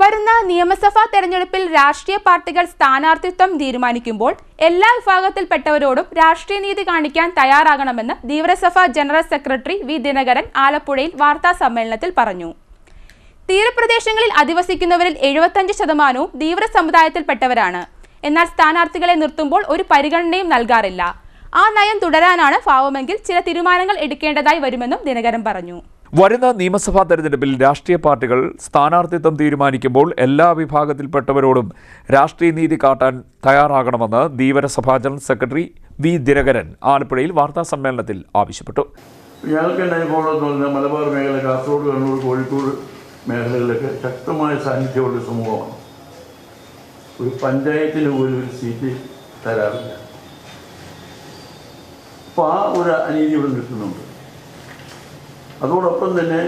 വരുന്ന നിയമസഭാ തെരഞ്ഞെടുപ്പിൽ രാഷ്ട്രീയ പാർട്ടികൾ സ്ഥാനാർത്ഥിത്വം തീരുമാനിക്കുമ്പോൾ എല്ലാ വിഭാഗത്തിൽപ്പെട്ടവരോടും രാഷ്ട്രീയ നീതി കാണിക്കാൻ തയ്യാറാകണമെന്ന് Dheevarasabha general secretary V Dinakaran ആലപ്പുഴയിൽ വാർത്താ സമ്മേളനത്തിൽ പറഞ്ഞു. തീരപ്രദേശങ്ങളിൽ അധിവസിക്കുന്നവരിൽ എഴുപത്തഞ്ച് ശതമാനവും തീവ്ര സമുദായത്തിൽപ്പെട്ടവരാണ് എന്നാൽ സ്ഥാനാർത്ഥികളെ നിർത്തുമ്പോൾ ഒരു പരിഗണനയും നൽകാറില്ല. ആ നയം തുടരാനാണ് ഭാവമെങ്കിൽ ചില തീരുമാനങ്ങൾ എടുക്കേണ്ടതായി വരുമെന്നും ദിനകരൻ പറഞ്ഞു. വരുന്ന നിയമസഭാ തെരഞ്ഞെടുപ്പിൽ രാഷ്ട്രീയ പാർട്ടികൾ സ്ഥാനാർത്ഥിത്വം തീരുമാനിക്കുമ്പോൾ എല്ലാ വിഭാഗത്തിൽപ്പെട്ടവരോടും രാഷ്ട്രീയ നീതി കാട്ടാൻ തയ്യാറാകണമെന്ന് Dheevarasabha general secretary V Dinakaran ആലപ്പുഴയിൽ വാർത്താ സമ്മേളനത്തിൽ ആവശ്യപ്പെട്ടു. മലബാർ മേഖല കാസർഗോഡ് കണ്ണൂർ കോഴിക്കോട് മേഖലകളിലൊക്കെ ശക്തമായ സാന്നിധ്യമുള്ള സമൂഹമാണ്. ഒരു പഞ്ചായത്തിന് പോലും ഒരു സീറ്റ് തരാറില്ല. അപ്പോൾ ആ ഒരു അനീതി ഇവിടെ നിൽക്കുന്നുണ്ട്. അതോടൊപ്പം തന്നെ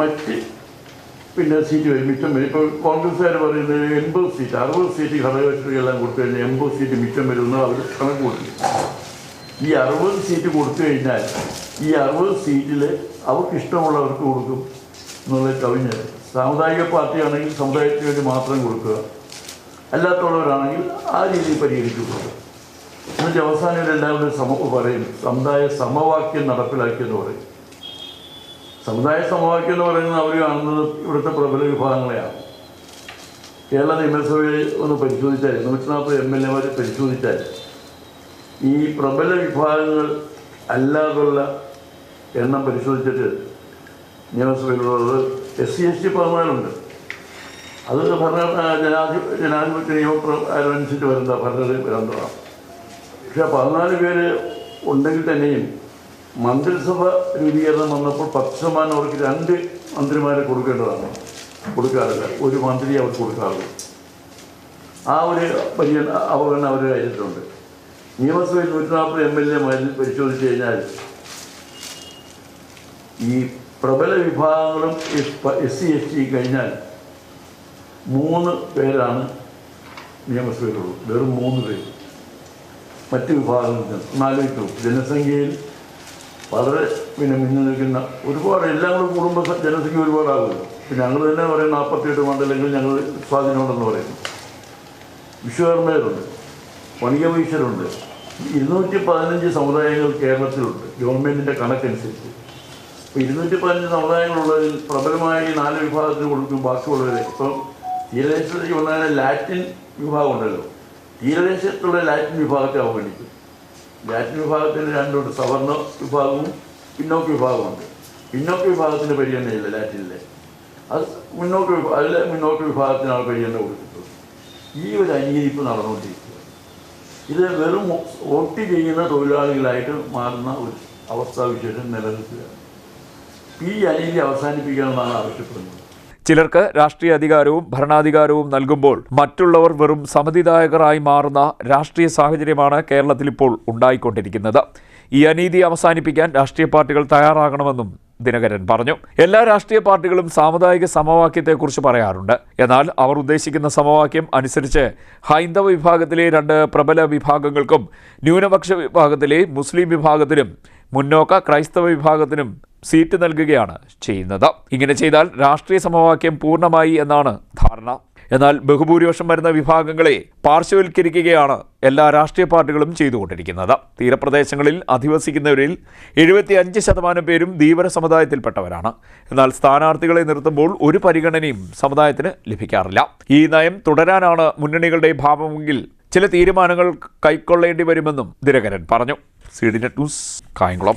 മറ്റ് പിന്നെ സീറ്റ് വരും മിച്ചം വരും. ഇപ്പോൾ കോൺഗ്രസ്സുകാർ പറയുന്നത് എൺപത് സീറ്റ് അറുപത് സീറ്റ് ഘടകകക്ഷികളെല്ലാം കൊടുത്തു കഴിഞ്ഞാൽ എൺപത് സീറ്റ് മിച്ചം വരുമെന്ന് അവർ കണക്ക് കൂട്ടി ഈ അറുപത് സീറ്റ് കൊടുത്തു കഴിഞ്ഞാൽ ഈ അറുപത് സീറ്റിൽ അവർക്ക് ഇഷ്ടമുള്ളവർക്ക് കൊടുക്കും എന്നുള്ള കവിഞ്ഞ് സാമുദായിക പാർട്ടിയാണെങ്കിൽ സമുദായത്തിന് വേണ്ടി മാത്രം കൊടുക്കുക. അല്ലാത്തുള്ളവരാണെങ്കിൽ ആ രീതിയിൽ പരിഹരിച്ചു കൊടുക്കുക. എന്നിട്ട് അവസാനം എല്ലാവരും സമ പറയും സമുദായ സമവാക്യം നടപ്പിലാക്കിയെന്ന് പറയും. സമുദായ സമവാക്യം എന്ന് പറയുന്നത് അവർ കാണുന്നത് ഇവിടുത്തെ പ്രബല വിഭാഗങ്ങളെയാണ്. കേരള നിയമസഭയിൽ ഒന്ന് പരിശോധിച്ചാൽ നൂറ്റി നാൽപ്പത് എം എൽ എമാരെ പരിശോധിച്ചാൽ ഈ പ്രബല വിഭാഗങ്ങൾ അല്ലാതുള്ള എണ്ണം പരിശോധിച്ചിട്ട് നിയമസഭയിലുള്ളത് എസ് സി എസ് ടി പതിനാലുണ്ട് അത് ഭരണ ജനാധി ജനാധിപത്യ നിയമപ്രകാരം അനുസരിച്ച് വരുന്ന ഭരണ പക്ഷേ പതിനാല് പേര് ഉണ്ടെങ്കിൽ തന്നെയും മന്ത്രിസഭ രൂപീകരണം വന്നപ്പോൾ പത്ത് ശതമാനം അവർക്ക് രണ്ട് മന്ത്രിമാരെ കൊടുക്കേണ്ടതാണ്. കൊടുക്കാറില്ല. ഒരു മന്ത്രി അവർക്ക് കൊടുക്കാറുള്ളൂ. ആ ഒരു വലിയ അവഗണന അവർ കഴിഞ്ഞിട്ടുണ്ട് നിയമസഭയിൽ നൂറ്റി നാൽപ്പത് എം എൽ എമാരിൽ പരിശോധിച്ച് കഴിഞ്ഞാൽ ഈ പ്രബല വിഭാഗങ്ങളും എസ് സി എസ് ടി കഴിഞ്ഞാൽ മൂന്ന് പേരാണ് നിയമസഭയിലുള്ളത്. വെറും മൂന്ന് പേര്. മറ്റ് വിഭാഗങ്ങളിൽ നിന്ന് ഒന്നാലോചിച്ചു ജനസംഖ്യയിൽ വളരെ പിന്നെ മിന്നു നിൽക്കുന്ന ഒരുപാട് എല്ലാം കൂടെ കുടുംബ ജനസംഖ്യ ഒരുപാടാകുമല്ലോ പിന്നെ ഞങ്ങൾ തന്നെ പറയും നാൽപ്പത്തിയെട്ട് മണ്ഡലങ്ങൾ ഞങ്ങൾ സ്വാധീനമുണ്ടെന്ന് പറയുന്നു. വിശ്വകർമ്മയരുണ്ട് വണികവൈശ്യരുണ്ട് ഇരുന്നൂറ്റി പതിനഞ്ച് സമുദായങ്ങൾ കേരളത്തിലുണ്ട് ഗവൺമെന്റിന്റെ കണക്കനുസരിച്ച്. ഇപ്പോൾ ഇരുന്നൂറ്റി പതിനഞ്ച് സമുദായങ്ങളുള്ളതിൽ പ്രബലമായ നാല് വിഭാഗത്തിന് കൊടുക്കും ബാക്കിയുള്ളവരെ ഇപ്പം തീരദേശത്തേക്ക് വന്നാൽ ലാറ്റിൻ വിഭാഗം ഉണ്ടല്ലോ തീരദേശത്തുള്ള ലാറ്റിൻ വിഭാഗത്തെ അവഗണിക്കും. ലാറ്റിൻ വിഭാഗത്തിൽ രണ്ടുണ്ട് സവർണ വിഭാഗവും പിന്നോക്ക വിഭാഗമുണ്ട്. പിന്നോക്ക വിഭാഗത്തിന് പരിഗണനയില്ല ലാറ്റിനിലെ. അത് മുന്നോക്ക അതിലെ മുന്നോക്ക വിഭാഗത്തിനാണ് പരിഗണന കൊടുത്തിട്ടുള്ളത് ഈ ഒരു അനീതി നടന്നുകൊണ്ടിരിക്കുക. ഇത് വെറും വോട്ട് ചെയ്യുന്ന തൊഴിലാളികളായിട്ട് മാറുന്ന ഒരു അവസ്ഥാവിശേഷം നിലനിൽക്കുകയാണ് ഈ അനീതി അവസാനിപ്പിക്കണമെന്നാണ് ആവശ്യപ്പെടുന്നത്. ചിലർക്ക് രാഷ്ട്രീയ അധികാരവും ഭരണാധികാരവും നൽകുമ്പോൾ മറ്റുള്ളവർ വെറും സമിതിദായകരായി മാറുന്ന രാഷ്ട്രീയ സാഹചര്യമാണ് കേരളത്തിൽ ഇപ്പോൾ ഉണ്ടായിക്കൊണ്ടിരിക്കുന്നത്. ഈ അനീതി അവസാനിപ്പിക്കാൻ രാഷ്ട്രീയ പാർട്ടികൾ തയ്യാറാകണമെന്നും ദിനകരൻ പറഞ്ഞു. എല്ലാ രാഷ്ട്രീയ പാർട്ടികളും സാമുദായിക സമവാക്യത്തെക്കുറിച്ച് പറയാറുണ്ട്. എന്നാൽ അവർ ഉദ്ദേശിക്കുന്ന സമവാക്യം അനുസരിച്ച് ഹൈന്ദവ വിഭാഗത്തിലെ രണ്ട് പ്രബല വിഭാഗങ്ങൾക്കും ന്യൂനപക്ഷ വിഭാഗത്തിലെ മുസ്ലിം വിഭാഗത്തിനും മുന്നോക്ക ക്രൈസ്തവ വിഭാഗത്തിനും സീറ്റ് നൽകുകയാണ് ചെയ്യുന്നത്. ഇങ്ങനെ ചെയ്താൽ രാഷ്ട്രീയ സമവാക്യം പൂർണമായി എന്നാണ് ധാരണ. എന്നാൽ ബഹുഭൂരിപക്ഷം വരുന്ന വിഭാഗങ്ങളെ പാർശ്വവൽക്കരിക്കുകയാണ് എല്ലാ രാഷ്ട്രീയ പാർട്ടികളും ചെയ്തുകൊണ്ടിരിക്കുന്നത്. തീരപ്രദേശങ്ങളിൽ അധിവസിക്കുന്നവരിൽ എഴുപത്തി അഞ്ച് ശതമാനം പേരും ധീവര സമുദായത്തിൽപ്പെട്ടവരാണ്. എന്നാൽ സ്ഥാനാർത്ഥികളെ നിർത്തുമ്പോൾ ഒരു പരിഗണനയും സമുദായത്തിന് ലഭിക്കാറില്ല. ഈ നയം തുടരാനാണ് മുന്നണികളുടെ ഭാവമെങ്കിൽ ചില തീരുമാനങ്ങൾ കൈക്കൊള്ളേണ്ടി വരുമെന്നും ദിനകരൻ പറഞ്ഞു. C news Kayamkulam.